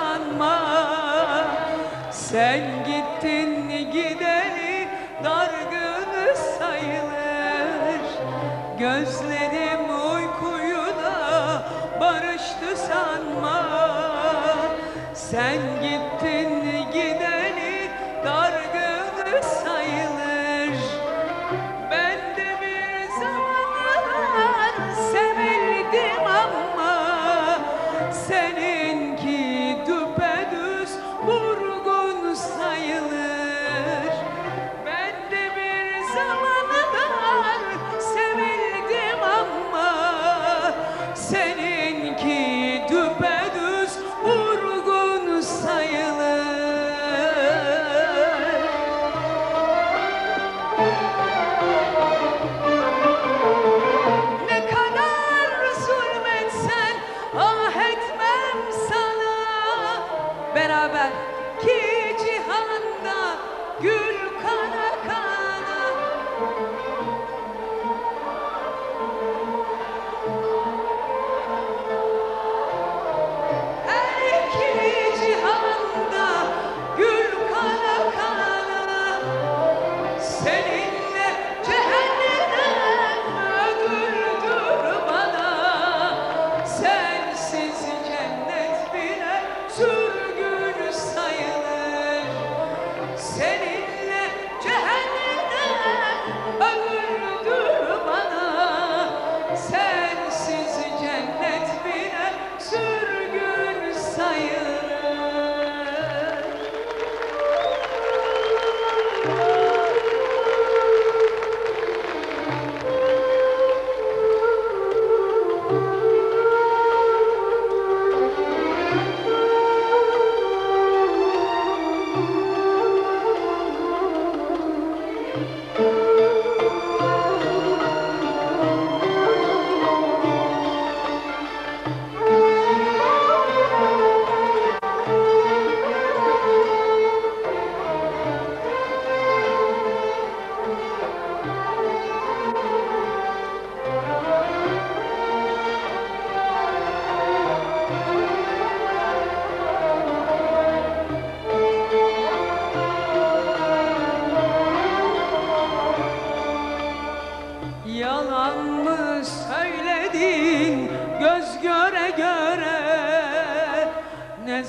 sanma Sen gittin gideri dar günü sayılır. Gözlerim uykuyu da barıştı sanma. Sen gittin gideri Good.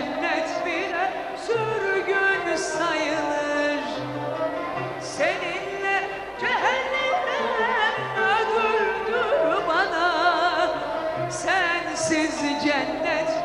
cennet bile sürgün sayılır. Seninle cehennem öldürdür bana. Sensiz cennet